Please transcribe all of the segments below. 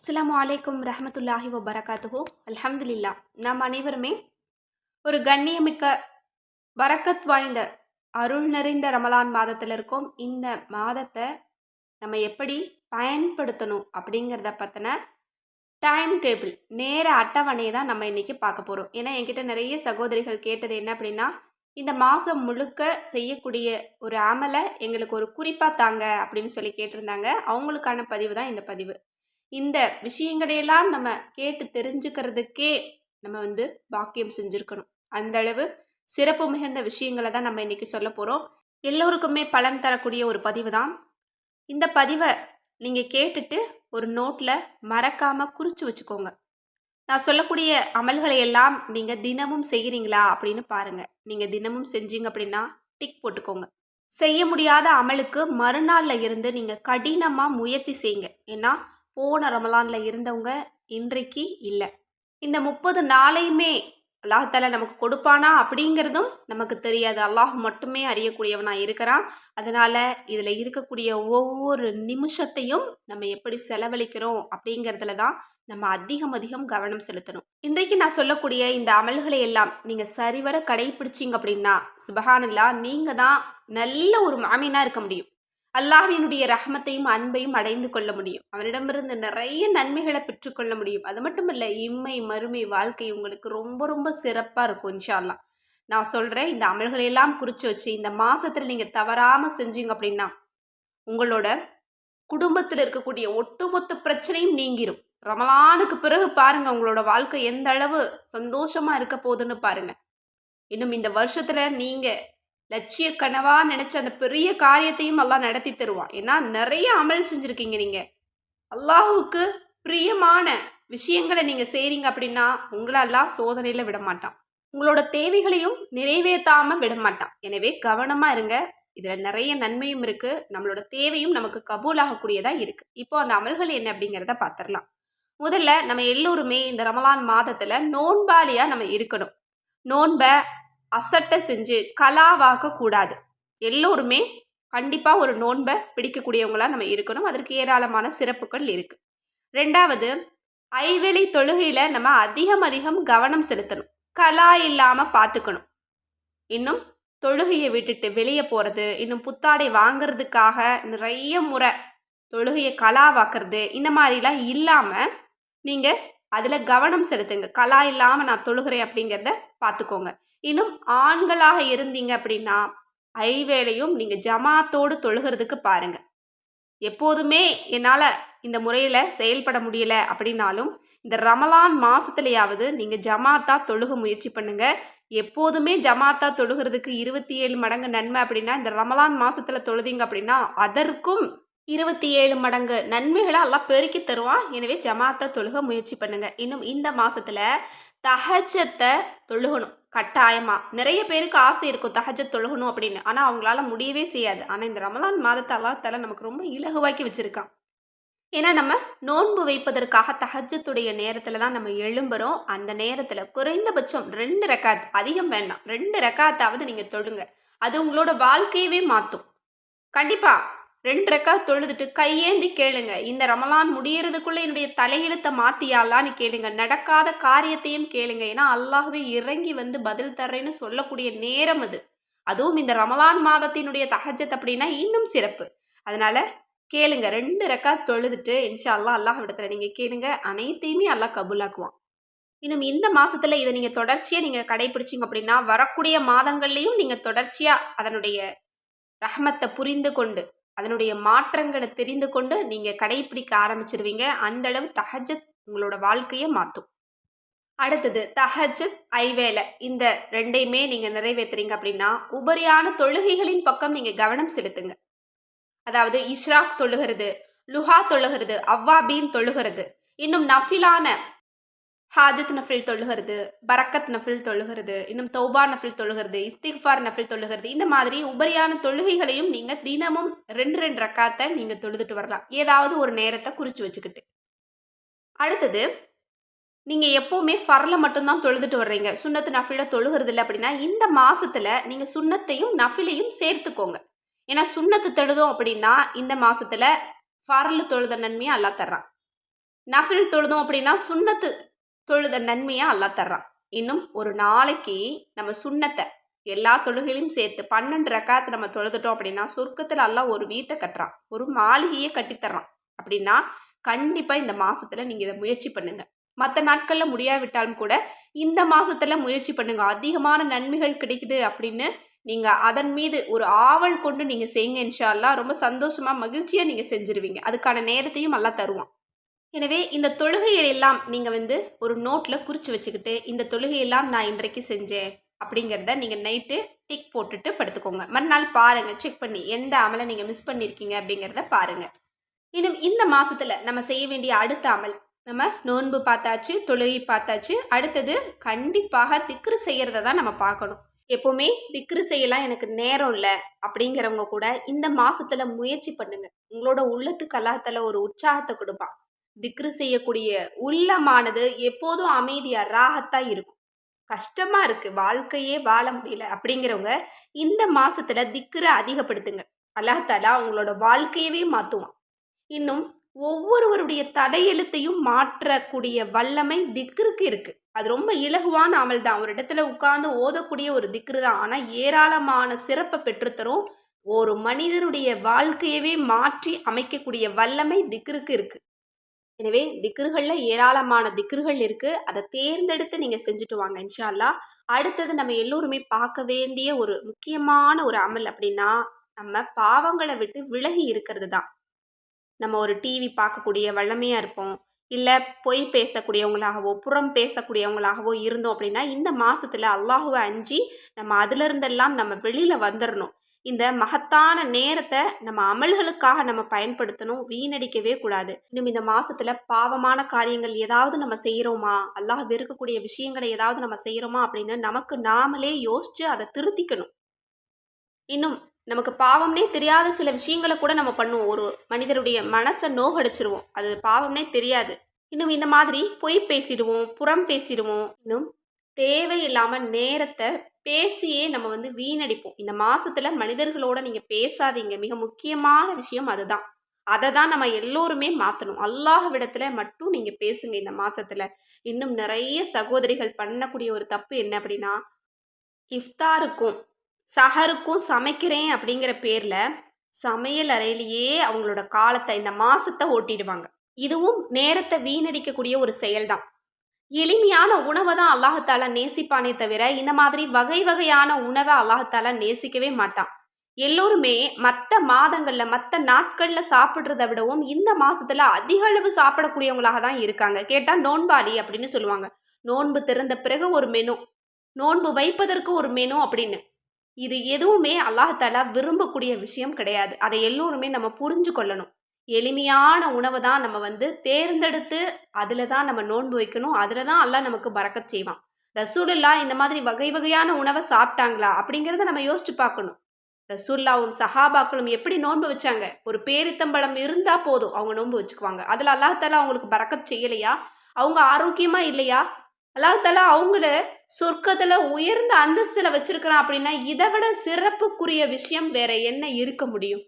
அஸ்லாம் வலைக்கம் ரஹமத்துல்லாஹி வபரகாத்துஹு. அல்ஹம்துலில்லா நாம் அனைவருமே ஒரு கண்ணியமிக்க வரக்கத் வாய்ந்த அருள் நிறைந்த ரமலான் மாதத்தில் இருக்கோம். இந்த மாதத்தை நம்ம எப்படி பயன்படுத்தணும் அப்படிங்கிறத பற்றின டைம் டேபிள் நேர அட்டவணையை தான் நம்ம இன்றைக்கி பார்க்க போகிறோம் ஏன்னா என்கிட்ட நிறைய சகோதரிகள் கேட்டது என்ன அப்படின்னா இந்த மாதம் முழுக்க செய்யக்கூடிய ஒரு அமலை எங்களுக்கு ஒரு குறிப்பாக தாங்க அப்படின்னு சொல்லி கேட்டிருந்தாங்க. அவங்களுக்கான பதிவு தான் இந்த பதிவு. இந்த விஷயங்களையெல்லாம் நம்ம கேட்டு தெரிஞ்சுக்கிறதுக்கே நம்ம வந்து பாக்கியம் செஞ்சுருக்கணும். அந்த அளவு சிறப்பு மிகுந்த விஷயங்களை தான் நம்ம இன்றைக்கி சொல்ல போகிறோம் எல்லோருக்குமே பலன் தரக்கூடிய ஒரு பதிவு தான். இந்த பதிவை நீங்கள் கேட்டுட்டு ஒரு நோட்டில் மறக்காமல் குறித்து வச்சுக்கோங்க. நான் சொல்லக்கூடிய அமல்களை எல்லாம் நீங்கள் தினமும் செய்கிறீங்களா அப்படின்னு பாருங்கள் நீங்கள் தினமும் செஞ்சீங்க அப்படின்னா டிக் போட்டுக்கோங்க. செய்ய முடியாத அமலுக்கு மறுநாளில் இருந்து நீங்கள் கடினமாக முயற்சி செய்யுங்க. ஏன்னா போன ரமலானில் இருந்தவங்க இன்றைக்கு இல்லை. இந்த முப்பது நாளையுமே அல்லாஹால நமக்கு கொடுப்பானா அப்படிங்கிறதும் நமக்கு தெரியாது. அல்லாஹ் மட்டுமே அறியக்கூடியவனாக இருக்கிறான். அதனால் இதில் இருக்கக்கூடிய ஒவ்வொரு நிமிஷத்தையும் நம்ம எப்படி செலவழிக்கிறோம் அப்படிங்கிறதுல தான் நம்ம அதிகம் அதிகம் கவனம் செலுத்தணும். இன்றைக்கு நான் சொல்லக்கூடிய இந்த அமல்களை எல்லாம் நீங்கள் சரிவர கடைபிடிச்சிங்க அப்படின்னா சுபஹானல்லா நீங்கள் தான் நல்ல ஒரு மாமினாக இருக்க முடியும். அல்லாஹினுடைய ரஹமத்தையும் அன்பையும் அடைந்து கொள்ள முடியும். அவனிடமிருந்து நிறைய நன்மைகளை பெற்றுக்கொள்ள முடியும். அது மட்டும் இல்லை இம்மை மறுமை வாழ்க்கை உங்களுக்கு ரொம்ப ரொம்ப சிறப்பாக இருக்கும் இன்ஷால்லாம் நான் சொல்கிறேன் இந்த அமல்களையெல்லாம் குறித்து வச்சு இந்த மாதத்தில் நீங்கள் தவறாமல் செஞ்சீங்க அப்படின்னா உங்களோட குடும்பத்தில் இருக்கக்கூடிய ஒட்டுமொத்த பிரச்சனையும் நீங்கிரும். ரமலானுக்கு பிறகு பாருங்கள் உங்களோட வாழ்க்கை எந்த அளவு சந்தோஷமாக இருக்க போகுதுன்னு பாருங்கள் இன்னும் இந்த வருஷத்தில் நீங்கள் லட்சிய கனவா நினைச்ச அந்த பெரிய காரியத்தையும் எல்லாம் நடத்தி தருவான். ஏன்னா நிறைய அமல் செஞ்சுருக்கீங்க நீங்க. அல்லாஹுக்கு பிரியமான விஷயங்களை நீங்க செய்றீங்க அப்படின்னா உங்களெல்லாம் சோதனையில விட மாட்டான். உங்களோட தேவைகளையும் நிறைவேற்றாம விட மாட்டான். எனவே கவனமா இருங்க. இதுல நிறைய நன்மையும் இருக்கு. நம்மளோட தேவையும் நமக்கு கபூலாகக்கூடியதா இருக்கு. இப்போ அந்த அமல்கள் என்ன அப்படிங்கிறத பார்த்துடலாம் முதல்ல நம்ம எல்லோருமே இந்த ரமலான் மாதத்துல நோன்பாளியா நம்ம இருக்கணும். நோன்பை அசட்டை செஞ்சு கலாவாக்க கூடாது எல்லோருமே கண்டிப்பாக ஒரு நோன்பை பிடிக்கக்கூடியவங்களாக நம்ம இருக்கணும். அதற்கு ஏராளமான சிறப்புகள் இருக்குது ரெண்டாவது ஐவெளி தொழுகையில் நம்ம அதிகம் அதிகம் கவனம் செலுத்தணும். கலா இல்லாமல் பார்த்துக்கணும் இன்னும் தொழுகையை விட்டுட்டு வெளியே போகிறது இன்னும் புத்தாடை வாங்கிறதுக்காக நிறைய முறை தொழுகையை கலாவாக்குறது இந்த மாதிரிலாம் இல்லாமல் நீங்கள் அதில் கவனம் செலுத்துங்க. கலா இல்லாமல் நான் தொழுகிறேன் அப்படிங்கிறத பார்த்துக்கோங்க இன்னும் ஆண்களாக இருந்தீங்க அப்படின்னா ஐவேளையும் நீங்கள் ஜமாத்தோடு தொழுகிறதுக்கு பாருங்கள் எப்போதுமே என்னால் இந்த முறையில் செயல்பட முடியல அப்படின்னாலும் இந்த ரமலான் மாதத்துலையாவது நீங்கள் ஜமாத்தா தொழுக முயற்சி பண்ணுங்க. எப்போதுமே ஜமாத்தா தொழுகிறதுக்கு இருபத்தி ஏழு மடங்கு நன்மை அப்படின்னா இந்த ரமலான் மாதத்தில் தொழுதிங்க அப்படின்னா அதற்கும் இருபத்தி ஏழு மடங்கு நன்மைகளை எல்லாம் பெருக்கி தருவான். எனவே ஜமாத்தா தொழுக முயற்சி பண்ணுங்க. இன்னும் இந்த மாதத்தில் தகச்சத்தை தொழுகணும். கட்டாயமாக நிறைய பேருக்கு ஆசை இருக்கும் தகஜத் தொழுகணும் அப்படின்னு. ஆனால் அவங்களால முடியவே செய்யாது. ஆனால் இந்த ரமலான் மாதத்தை அல்லாத்தால நமக்கு ரொம்ப இலகுவாக்கி வச்சுருக்கான். ஏன்னா நம்ம நோன்பு வைப்பதற்காக தகஜத்துடைய நேரத்தில் தான் நம்ம எழும்புறோம். அந்த நேரத்தில் குறைந்தபட்சம் ரெண்டு ரெக்காத் அதிகம் வேண்டாம். ரெண்டு ரெக்காத்தாவது நீங்கள் தொழுங்க. அது உங்களோட வாழ்க்கையவே மாற்றும் கண்டிப்பாக ரெண்டு ரெக்கா தொழுதுட்டு கையேந்தி கேளுங்க. இந்த ரமலான் முடியறதுக்குள்ள என்னுடைய தலையெழுத்தை மாத்தியாலான்னு கேளுங்க. நடக்காத காரியத்தையும் கேளுங்க. ஏன்னா அல்லாஹுவே இறங்கி வந்து பதில் தர்றேன்னு சொல்லக்கூடிய நேரம் அது. அதுவும் இந்த ரமலான் மாதத்தினுடைய தகஜத் அப்படின்னா இன்னும் சிறப்பு. அதனால கேளுங்க. ரெண்டு ரெக்கா தொழுதுட்டு இன்ஷா அல்லா அல்லாஹ் விடத்துல நீங்க கேளுங்க. அனைத்தையுமே அல்லாஹ் கபூலாக்குவான். இன்னும் இந்த மாசத்துல இதை நீங்க தொடர்ச்சியா நீங்க கடைபிடிச்சிங்க அப்படின்னா வரக்கூடிய மாதங்கள்லையும் நீங்க தொடர்ச்சியா அதனுடைய ரஹமத்தை புரிந்து கொண்டு அதனுடைய மாற்றங்களை தெரிந்து கொண்டு நீங்கள் கடைப்பிடிக்க ஆரம்பிச்சிருவீங்க. அந்த அளவு தஹஜத் உங்களோட வாழ்க்கையை மாற்றும் அடுத்தது தஹஜத் ஐவேலை இந்த ரெண்டையுமே நீங்கள் நிறைவேற்றுறீங்க அப்படின்னா உபரியான தொழுகைகளின் பக்கம் நீங்கள் கவனம் செலுத்துங்க. அதாவது இஸ்ராக் தொழுகிறது லுஹா தொழுகிறது அவ்வாபீன் தொழுகிறது. இன்னும் நஃபிலான ஹாஜத் நஃபில் தொழுகிறது பரக்கத் நஃபில் தொழுகிறது இன்னும் தௌபா நஃபில் தொழுகிறது இஸ்திக்ஃபார் நஃபில் தொழுகிறது இந்த மாதிரி உபரியான தொழுகைகளையும் நீங்கள் தினமும் ரெண்டு ரெண்டு ரக்காத்தை நீங்கள் தொழுதுட்டு வரலாம். ஏதாவது ஒரு நேரத்தை குறித்து வச்சுக்கிட்டு. அடுத்தது நீங்கள் எப்போவுமே ஃபரில் மட்டும்தான் தொழுதுட்டு வர்றீங்க. சுண்ணத்து நஃபில தொழுகிறது இல்லை அப்படின்னா இந்த மாதத்தில் நீங்கள் சுண்ணத்தையும் நஃபிலையும் சேர்த்துக்கோங்க. ஏன்னா சுண்ணத்து தொழுதோம் அப்படின்னா இந்த மாதத்தில் ஃபரல் தொழுத நன்மையை அல்லா தர்றான். நஃபில் தொழுதோம் அப்படின்னா சுண்ணத்து தொழுத நன்மையாக அல்லா தர்றான். இன்னும் ஒரு நாளைக்கு நம்ம சுண்ணத்தை எல்லா தொழுகையிலும் சேர்த்து பன்னெண்டு ரக்காத்து நம்ம தொழுதுட்டோம் அப்படின்னா சொர்க்கத்தில் எல்லாம் ஒரு வீட்டை கட்டுறான். ஒரு மாளிகையை கட்டித்தர்றான் அப்படின்னா கண்டிப்பாக இந்த மாதத்தில் நீங்கள் இதை முயற்சி பண்ணுங்கள் மற்ற நாட்களில் முடியாவிட்டாலும் கூட இந்த மாதத்தில் முயற்சி பண்ணுங்கள் அதிகமான நன்மைகள் கிடைக்குது அப்படின்னு நீங்கள் அதன் மீது ஒரு ஆவல் கொண்டு நீங்கள் செய்யுங்க இன்ஷால்லாம் ரொம்ப சந்தோஷமாக மகிழ்ச்சியாக நீங்கள் செஞ்சுருவீங்க. அதுக்கான நேரத்தையும் நல்லா தருவான். எனவே இந்த தொழுகையெல்லாம் நீங்கள் வந்து ஒரு நோட்டில் குறித்து வச்சுக்கிட்டு இந்த தொழுகையெல்லாம் நான் இன்றைக்கு செஞ்சேன் அப்படிங்கிறத நீங்கள் நைட்டு டிக் போட்டுட்டு படுத்துக்கோங்க. மறுநாள் பாருங்கள் செக் பண்ணி எந்த அமலை நீங்கள் மிஸ் பண்ணியிருக்கீங்க அப்படிங்கிறத பாருங்கள் இன்னும் இந்த மாதத்தில் நம்ம செய்ய வேண்டிய அடுத்த அமல் நம்ம நோன்பு பார்த்தாச்சு தொழுகை பார்த்தாச்சு அடுத்தது கண்டிப்பாக திக்ரு செய்கிறத தான் நம்ம பார்க்கணும். எப்போவுமே திக்ரு செய்யலாம் எனக்கு நேரம் இல்லை அப்படிங்கிறவங்க கூட இந்த மாதத்தில் முயற்சி பண்ணுங்கள் உங்களோட உள்ளத்து கலாத்தில் ஒரு உற்சாகத்தை கொடுப்பான். திக்ரு செய்யக்கூடிய உள்ளமானது எப்போதும் அமைதியா ராகத்தா இருக்கும். கஷ்டமா இருக்கு. வாழ்க்கையே வாழ முடியல அப்படிங்கிறவங்க இந்த மாசத்துல திக்ரை அதிகப்படுத்துங்க. அல்லாஹாலா உங்களோட வாழ்க்கையவே மாத்துவான். இன்னும் ஒவ்வொருவருடைய தலையெழுத்தையும் மாற்றக்கூடிய வல்லமை திக்ருக்கு இருக்கு. அது ரொம்ப இலகுவான அமல் தான். ஒரு இடத்துல உட்கார்ந்து ஓதக்கூடிய ஒரு திக்ரு தான். ஆனால் ஏராளமான சிறப்பை பெற்றுத்தரும். ஒரு மனிதனுடைய வாழ்க்கையவே மாற்றி அமைக்கக்கூடிய வல்லமை திக்ருக்கு இருக்குது எனவே திக்ருகளில் ஏராளமான திக்ருகள் இருக்குது அதை தேர்ந்தெடுத்து நீங்கள் செஞ்சுட்டு வாங்க இன்ஷால்லா அடுத்தது நம்ம எல்லோருமே பார்க்க வேண்டிய ஒரு முக்கியமான ஒரு அமல் அப்படின்னா நம்ம பாவங்களை விட்டு விலகி இருக்கிறது தான் நம்ம ஒரு டிவி பார்க்கக்கூடிய வல்லமையாக இருப்போம். இல்லை பொய் பேசக்கூடியவங்களாகவோ புறம் பேசக்கூடியவங்களாகவோ இருந்தோம் அப்படின்னா இந்த மாதத்தில் அல்லாஹுவை அஞ்சி நம்ம அதிலிருந்தெல்லாம் நம்ம வெளியில் வந்துடணும் இந்த மகத்தான நேரத்தை நம்ம அமல்களுக்காக நம்ம பயன்படுத்தணும் வீணடிக்கவே கூடாது. இன்னும் இந்த மாசத்துல பாவமான காரியங்கள் ஏதாவது நம்ம செய்கிறோமா அல்லாஹ் வெறுக்கக்கூடிய விஷயங்களை ஏதாவது நம்ம செய்கிறோமா அப்படின்னு நமக்கு நாமளே யோசிச்சு அதை திருத்திக்கணும். இன்னும் நமக்கு பாவம்னே தெரியாத சில விஷயங்களை கூட நம்ம பண்ணுவோம். ஒரு மனிதருடைய மனசை நோகடிச்சிருவோம். அது பாவம்னே தெரியாது. இன்னும் இந்த மாதிரி பொய் பேசிடுவோம் புறம் பேசிடுவோம். இன்னும் தேவையில்லாமல் நேரத்தை பேசியே நம்ம வந்து வீணடிப்போம். இந்த மாசத்துல மனிதர்களோட நீங்க பேசாதீங்க. மிக முக்கியமான விஷயம் அதுதான். அதை தான் நம்ம எல்லோருமே மாற்றணும் அல்லாஹ் விடத்துல மட்டும் நீங்கள் பேசுங்க இந்த மாதத்தில் இன்னும் நிறைய சகோதரிகள் பண்ணக்கூடிய ஒரு தப்பு என்ன அப்படின்னா இஃப்தாருக்கும் சஹருக்கும் சமைக்கிறேன் அப்படிங்கிற பேரில் சமையல் அறையிலேயே அவங்களோட காலத்தை இந்த மாதத்தை ஓட்டிடுவாங்க. இதுவும் நேரத்தை வீணடிக்கக்கூடிய ஒரு செயல்தான். எளிமையான உணவை தான் அல்லாஹத்தால நேசிப்பானே தவிர இந்த மாதிரி வகை வகையான உணவை அல்லாஹத்தால நேசிக்கவே மாட்டான். எல்லோருமே மற்ற மாதங்களில் மற்ற நாட்களில் சாப்பிட்றத விடவும் இந்த மாதத்தில் அதிக அளவு சாப்பிடக்கூடியவங்களாக தான் இருக்காங்க. கேட்டால் நோன்பாடி அப்படின்னு சொல்லுவாங்க. நோன்பு திறந்த பிறகு ஒரு மெனு நோன்பு வைப்பதற்கு ஒரு மெனு அப்படின்னு. இது எதுவுமே அல்லாஹாலா விரும்பக்கூடிய விஷயம் கிடையாது. அதை எல்லோருமே நம்ம புரிஞ்சு கொள்ளணும் எளிமையான உணவை தான் நம்ம வந்து தேர்ந்தெடுத்து அதில் தான் நம்ம நோன்பு வைக்கணும். அதில் தான் எல்லாம் நமக்கு பறக்கச் செய்வான். ரசூலுல்லா இந்த மாதிரி வகை வகையான உணவை சாப்பிட்டாங்களா? அப்படிங்கிறத நம்ம யோசிச்சு பார்க்கணும். ரசூல்லாவும் சஹாபாக்களும் எப்படி நோன்பு வச்சாங்க? ஒரு பேரித்தம்பழம் இருந்தால் போதும் அவங்க நோன்பு வச்சுக்குவாங்க. அதில் அல்லாஹாலா அவங்களுக்கு பறக்கச் செய்யலையா? அவங்க ஆரோக்கியமாக இல்லையா? அல்லாஹால அவங்கள சொர்க்கத்தில் உயர்ந்த அந்தஸ்தில் வச்சுருக்கிறான் அப்படின்னா இதை விட சிறப்புக்குரிய விஷயம் வேற என்ன இருக்க முடியும்?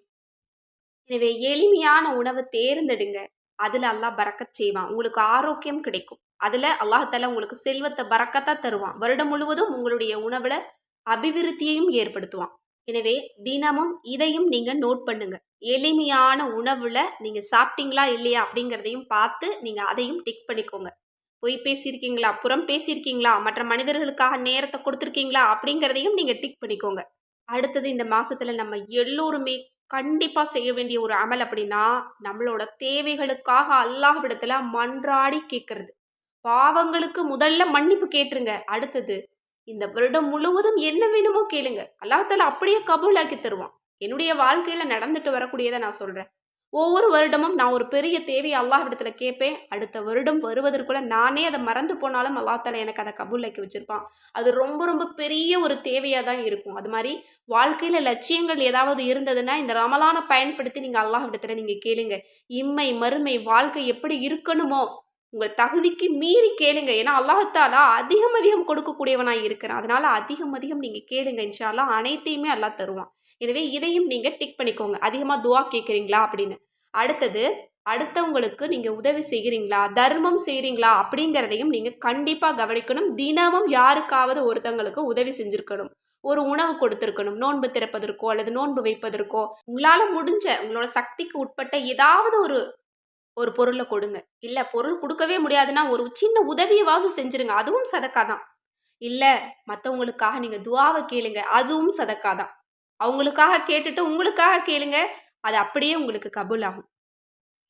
எனவே எளிமையான உணவை தேர்ந்தெடுங்க. அதில் அல்லாஹ் பறக்கச் செய்வான். உங்களுக்கு ஆரோக்கியம் கிடைக்கும். அதில் அல்லாஹால உங்களுக்கு செல்வத்தை பறக்கத்தான் தருவான். வருடம் முழுவதும் உங்களுடைய உணவில் அபிவிருத்தியையும் ஏற்படுத்துவான். எனவே தினமும் இதையும் நீங்கள் நோட் பண்ணுங்க. எளிமையான உணவில் நீங்கள் சாப்பிட்டீங்களா இல்லையா அப்படிங்கிறதையும் பார்த்து நீங்கள் அதையும் டிக் பண்ணிக்கோங்க. பொய் பேசியிருக்கீங்களா? புறம் பேசியிருக்கீங்களா? மற்ற மனிதர்களுக்காக நேரத்தை கொடுத்துருக்கீங்களா? அப்படிங்கிறதையும் நீங்கள் டிக் பண்ணிக்கோங்க. அடுத்தது இந்த மாதத்தில் நம்ம எல்லோருமே கண்டிப்பாக செய்ய வேண்டிய ஒரு அமல் அப்படின்னா நம்மளோட தேவைகளுக்காக அல்லாஹ்விடத்தில் மன்றாடி கேட்கறது பாவங்களுக்கு முதல்ல மன்னிப்பு கேட்டுருங்க. அடுத்தது இந்த வருடம் முழுவதும் என்ன வேணுமோ கேளுங்க. அல்லாஹால அப்படியே கபூலாக்கி தருவான். என்னுடைய வாழ்க்கையில் நடந்துட்டு வரக்கூடியதை நான் சொல்கிறேன் ஒவ்வொரு வருடமும் நான் ஒரு பெரிய தேவையை அல்லாஹ்விடத்தில் கேட்பேன். அடுத்த வருடம் வருவதற்குள்ள நானே அதை மறந்து போனாலும் அல்லாத்தால எனக்கு அதை கபூலக்கி வச்சிருப்பான். அது ரொம்ப ரொம்ப பெரிய ஒரு தேவையாக தான் இருக்கும். அது மாதிரி வாழ்க்கையில் லட்சியங்கள் ஏதாவது இருந்ததுன்னா இந்த ரமலானை பயன்படுத்தி நீங்கள் அல்லாஹ்விடத்தில் நீங்கள் கேளுங்க. இம்மை மறுமை வாழ்க்கை எப்படி இருக்கணுமோ உங்கள் தகுதிக்கு மீறி கேளுங்க. ஏன்னா அல்லாஹத்தாலா அதிகம் அதிகம் கொடுக்கக்கூடியவனாக இருக்கிறான். அதனால அதிகம் அதிகம் நீங்கள் கேளுங்க. இன்ஷால்லா அனைத்தையுமே எல்லாம் தருவான். எனவே இதையும் நீங்கள் டிக் பண்ணிக்கோங்க. அதிகமாக துவா கேட்குறீங்களா அப்படின்னு. அடுத்தது அடுத்தவங்களுக்கு நீங்கள் உதவி செய்கிறீங்களா தர்மம் செய்கிறீங்களா அப்படிங்கிறதையும் நீங்கள் கண்டிப்பாக கவனிக்கணும். தினமும் யாருக்காவது ஒருத்தங்களுக்கு உதவி செஞ்சுருக்கணும். ஒரு உணவு கொடுத்துருக்கணும். நோன்பு திறப்பதற்கோ அல்லது நோன்பு வைப்பதற்கோ. உங்களால் முடிஞ்ச உங்களோட சக்திக்கு உட்பட்ட ஏதாவது ஒரு ஒரு பொருளை கொடுங்க. இல்லை பொருள் கொடுக்கவே முடியாதுன்னா ஒரு சின்ன உதவியவாவது செஞ்சுருங்க. அதுவும் சதக்கா தான் இல்லை மற்றவங்களுக்காக நீங்கள் துவாவை கேளுங்க. அதுவும் சதக்கா தான் அவங்களுக்காக கேட்டுட்டு உங்களுக்காக கேளுங்க. அது அப்படியே உங்களுக்கு கபூல் ஆகும்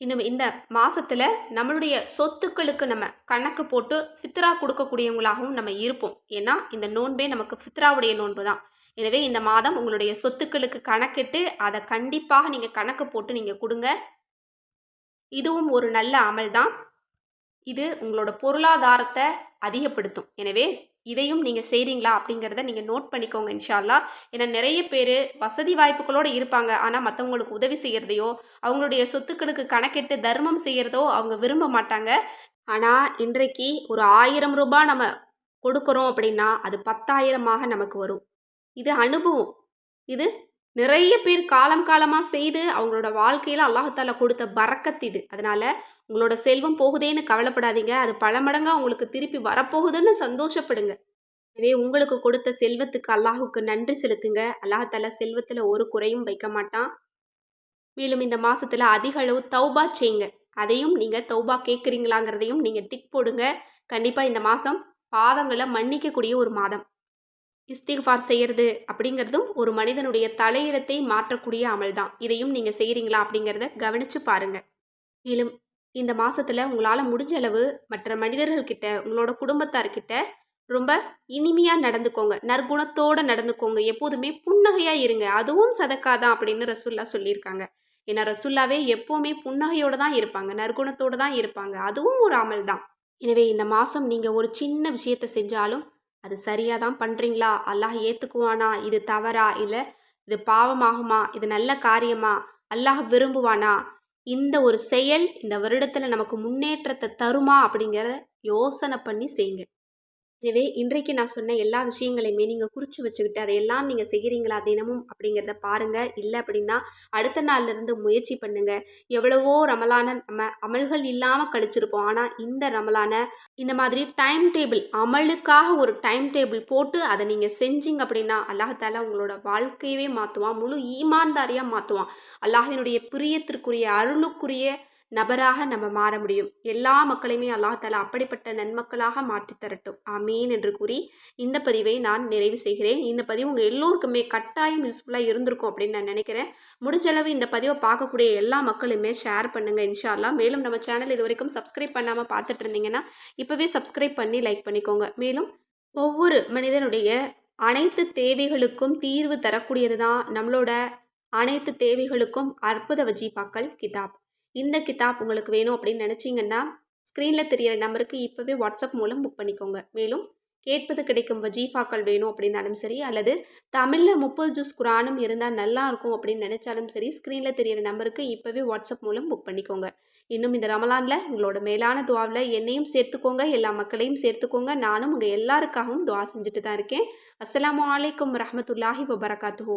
இன்னும் இந்த மாசத்துல நம்மளுடைய சொத்துக்களுக்கு நம்ம கணக்கு போட்டு ஃபித்ரா கொடுக்கக்கூடியவங்களாகவும் நம்ம இருப்போம். ஏன்னா இந்த நோன்பே நமக்கு ஃபித்ராவுடைய நோன்பு தான். எனவே இந்த மாதம் உங்களுடைய சொத்துக்களுக்கு கணக்கிட்டு அதை கண்டிப்பாக நீங்கள் கணக்கு போட்டு நீங்கள் கொடுங்க. இதுவும் ஒரு நல்ல அமல் தான். இது உங்களோட பொருளாதாரத்தை அதிகப்படுத்தும். எனவே இதையும் நீங்கள் செய்கிறீங்களா அப்படிங்கிறத நீங்கள் நோட் பண்ணிக்கோங்க இன்ஷால்லா ஏன்னா நிறைய பேர் வசதி வாய்ப்புகளோடு இருப்பாங்க. ஆனால் மற்றவங்களுக்கு உதவி செய்கிறதையோ அவங்களுடைய சொத்துக்களுக்கு கணக்கிட்டு தர்மம் செய்கிறதோ அவங்க விரும்ப மாட்டாங்க. ஆனால் இன்றைக்கு ஒரு ஆயிரம் ரூபாய் நம்ம கொடுக்குறோம் அப்படின்னா அது பத்தாயிரமாக நமக்கு வரும். இது அனுபவம். இது நிறைய பேர் காலம் காலமாக செய்து அவங்களோட வாழ்க்கையில் அல்லாஹால கொடுத்த பறக்கத்து இது. அதனால் உங்களோட செல்வம் போகுதேன்னு கவலைப்படாதீங்க. அது பல மடங்காக உங்களுக்கு திருப்பி வரப்போகுதுன்னு சந்தோஷப்படுங்க. எனவே உங்களுக்கு கொடுத்த செல்வத்துக்கு அல்லாஹுக்கு நன்றி செலுத்துங்க. அல்லாஹால செல்வத்தில் ஒரு குறையும் வைக்க மாட்டான். மேலும் இந்த மாதத்தில் அதிக அளவு தௌபா செய்யுங்க அதையும் நீங்கள் தௌபா கேட்குறீங்களாங்கிறதையும் நீங்கள் டிக் போடுங்க. கண்டிப்பாக இந்த மாதம் பாவங்களை மன்னிக்கக்கூடிய ஒரு மாதம். இஸ்திஃபார் செய்கிறது அப்படிங்கிறதும் ஒரு மனிதனுடைய தலையிடத்தை மாற்றக்கூடிய அமல் தான் இதையும் நீங்கள் செய்கிறீங்களா அப்படிங்கிறத கவனித்து பாருங்கள் மேலும் இந்த மாதத்தில் உங்களால் முடிஞ்ச அளவு மற்ற மனிதர்கள்கிட்ட உங்களோட குடும்பத்தார்கிட்ட ரொம்ப இனிமையாக நடந்துக்கோங்க. நற்குணத்தோடு நடந்துக்கோங்க. எப்போதுமே புன்னகையாக இருங்க. அதுவும் சதக்கா தான் அப்படின்னு ரசுல்லா சொல்லியிருக்காங்க. ஏன்னா ரசுல்லாவே எப்போவுமே புன்னகையோடு தான் இருப்பாங்க. நற்குணத்தோடு தான் இருப்பாங்க. அதுவும் ஒரு அமல் தான் எனவே இந்த மாதம் நீங்கள் ஒரு சின்ன விஷயத்தை செஞ்சாலும் அது சரியாக தான் பண்ணுறீங்களா அல்லாஹ் ஏற்றுக்குவானா இது தவறா? இல்லை இது பாவமாகுமா? இது நல்ல காரியமா? அல்லாஹ் விரும்புவானா? இந்த ஒரு செயல் இந்த வருடத்தில் நமக்கு முன்னேற்றத்தை தருமா? அப்படிங்கிறத யோசனை பண்ணி செய்யுங்க. எனவே இன்றைக்கு நான் சொன்ன எல்லா விஷயங்களையுமே நீங்கள் குறித்து வச்சுக்கிட்டு அதையெல்லாம் நீங்கள் செய்கிறீங்களா தினமும் அப்படிங்கிறத பாருங்கள் இல்லை அப்படின்னா அடுத்த நாள்லேருந்து முயற்சி பண்ணுங்கள் எவ்வளவோ ரமலான நம்ம அமல்கள் இல்லாமல் கழிச்சிருப்போம் ஆனால் இந்த ரமலான இந்த மாதிரி டைம் டேபிள் அமலுக்காக ஒரு டைம் டேபிள் போட்டு அதை நீங்கள் செஞ்சீங்க அப்படின்னா அல்லாஹால உங்களோட வாழ்க்கையவே மாற்றுவான் முழு ஈமான்தாரியாக மாற்றுவான் அல்லாஹினுடைய பிரியத்திற்குரிய அருளுக்குரிய நபராக நம்ம மாற முடியும். எல்லா மக்களையுமே அல்லாஹால அப்படிப்பட்ட நன்மக்களாக மாற்றி தரட்டும். ஆமீன் என்று கூறி இந்த பதிவை நான் நிறைவு செய்கிறேன். இந்த பதிவு உங்கள் எல்லோருக்குமே கட்டாயம் யூஸ்ஃபுல்லாக இருந்திருக்கும் அப்படின்னு நான் நினைக்கிறேன். முடிஞ்சளவு இந்த பதிவை பார்க்கக்கூடிய எல்லா மக்களுமே ஷேர் பண்ணுங்கள் இன்ஷால்லா மேலும் நம்ம சேனல் இது வரைக்கும் சப்ஸ்கிரைப் பண்ணாமல் பார்த்துட்டு இருந்தீங்கன்னா இப்போவே சப்ஸ்கிரைப் பண்ணி லைக் பண்ணிக்கோங்க. மேலும் ஒவ்வொரு மனிதனுடைய அனைத்து தேவைகளுக்கும் தீர்வு தரக்கூடியது தான் நம்மளோட அனைத்து தேவைகளுக்கும் அற்புத வஜீபாக்கள் கிதாப். இந்த கிதாப் உங்களுக்கு வேணும் அப்படின்னு நினச்சிங்கன்னா ஸ்க்ரீனில் தெரியிற நம்பருக்கு இப்போவே வாட்ஸ்அப் மூலம் புக் பண்ணிக்கோங்க. மேலும் கேட்பது கிடைக்கும் வஜீஃபாக்கள் வேணும் அப்படின்னாலும் சரி அல்லது தமிழில் முப்பது ஜூஸ் குரானும் இருந்தால் நல்லா இருக்கும் அப்படின்னு நினச்சாலும் சரி ஸ்க்ரீனில் தெரியிற நம்பருக்கு இப்போவே வாட்ஸ்அப் மூலம் புக் பண்ணிக்கோங்க. இன்னும் இந்த ரமலானில் உங்களோட மேலான துவாவில் என்னையும் சேர்த்துக்கோங்க எல்லா மக்களையும் சேர்த்துக்கோங்க. நானும் உங்கள் எல்லாருக்காகவும் துவா செஞ்சுட்டு தான் இருக்கேன். அஸ்லாம் வலைக்கம் ரஹமத்துல்லாஹி வபரகாத்துஹூ.